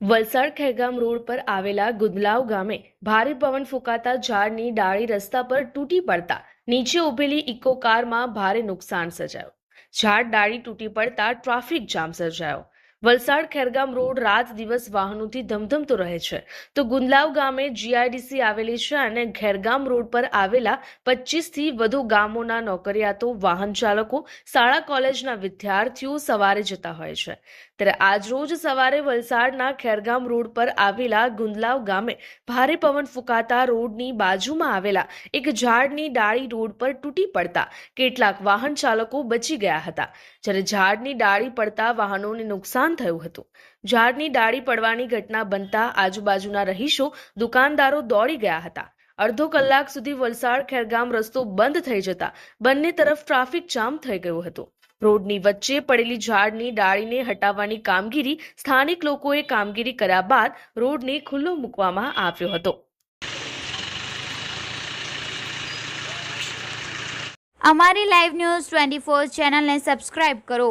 Valsad ખેગામ road પર આવેલા ગુદલાવ ગામે ભારે પવન ફૂંકાતા ઝાડની ડાળી રસ્તા પર તૂટી પડતા નીચે ઊભેલી ઇકો કારમાં ભારે નુકસાન સર્જાયું. ઝાડ ડાળી તૂટી પડતા ટ્રાફિક જામ સર્જાયો. વલસાડ ખેરગામ રોડ રાત દિવસ વાહનોથી ધમધમતો રહે છે. તો ગુંદલાવ ગામે જીઆઈડીસી આવેલી છે અને ખેરગામ રોડ પર આવેલા પચીસથી વધુ ગામોના નોકરિયાતો, વાહન ચાલકો, શાળા કોલેજના વિદ્યાર્થીઓ સવારે જતા હોય છે. ત્યારે આજરોજ સવારે વલસાડના ખેરગામ રોડ પર આવેલા ગુંદલાવ ગામે ભારે પવન ફૂંકાતા રોડની બાજુમાં આવેલા એક ઝાડની ડાળી રોડ પર તૂટી પડતા કેટલાક વાહન ચાલકો બચી ગયા હતા. જ્યારે ઝાડની ડાળી પડતા વાહનોને નુકસાન થયું હતું. ઝાડની ડાળી પડવાની ઘટના બનતા આજુબાજુના રહીશો, દુકાનદારો દોડી ગયા હતા. અડધો કલાક સુધી વલસાડ ખેરગામ રસ્તો બંધ થઈ જતા બંને તરફ ટ્રાફિક જામ થઈ ગયો હતો. રોડની વચ્ચે પડેલી ઝાડની ડાળીને હટાવવાની કામગીરી સ્થાનિક લોકોએ કામગીરી કર્યા બાદ રોડને ખુલ્લો મૂકવામાં આવ્યો હતો. અમારી લાઈવ ન્યૂઝ ટ્વેન્ટી ફોર ચેનલને સબસ્ક્રાઇબ કરો.